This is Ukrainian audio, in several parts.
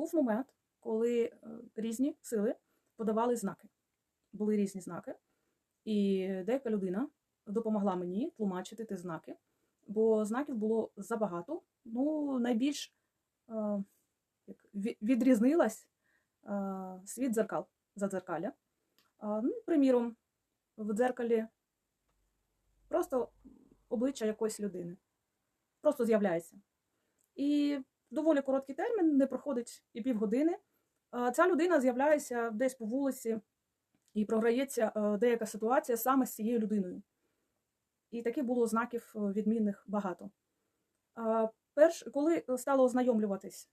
був момент, коли е, різні сили подавали знаки. Були різні знаки, і деяка людина допомогла мені тлумачити ті знаки, бо знаків було забагато. Ну, найбільш е, відрізнилась е, світ дзеркал задзеркалля. А, ну, приміром, в дзеркалі просто обличчя якоїсь людини. Просто з'являється. І доволі короткий термін, не проходить і півгодини. Ця людина з'являється десь по вулиці і програється е, деяка ситуація саме з цією людиною. І таких було знаків е, відмінних багато. Перш, коли стало ознайомлюватись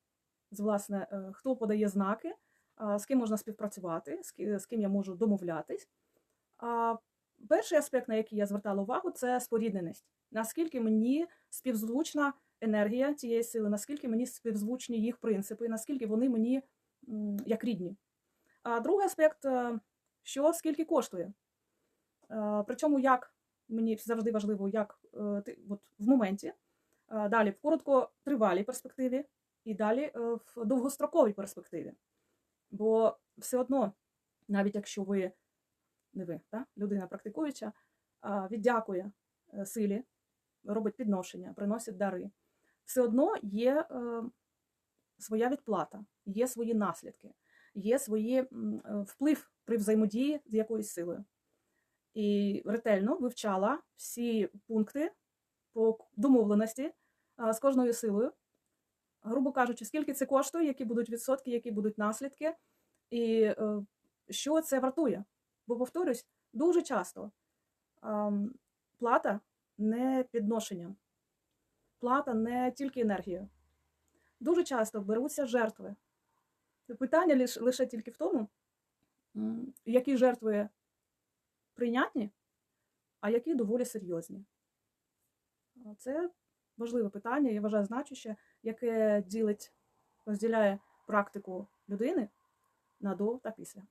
з власне, е, хто подає знаки, з ким можна співпрацювати, з ким я можу домовлятись. Перший аспект, на який я звертала увагу, це спорідненість. Наскільки мені співзвучна енергія цієї сили, наскільки мені співзвучні їх принципи, наскільки вони мені як рідні. А другий аспект, е, що скільки коштує. Е, Причому як мені завжди важливо, як е, ти от в моменті, далі в короткотривалій перспективі і далі в довгостроковій перспективі. Бо все одно, навіть якщо ви не ви, та, людина практикуюча, віддякує силі, робить підношення, приносить дари, все одно є е, своя відплата, є свої наслідки, є свої е, вплив при взаємодії з якоюсь силою. І ретельно вивчала всі пункти по домовленості а, з кожною силою, грубо кажучи, скільки це коштує, які будуть відсотки, які будуть наслідки, і е, що це вартує. Бо, повторюсь, дуже часто ем, плата не підношенням, плата не тільки енергією. Дуже часто беруться жертви. Питання лиш- лише тільки в тому, які жертви прийнятні, а які доволі серйозні. Це важливе питання, я вважаю значуще, яке ділить, розділяє практику людини на до та після.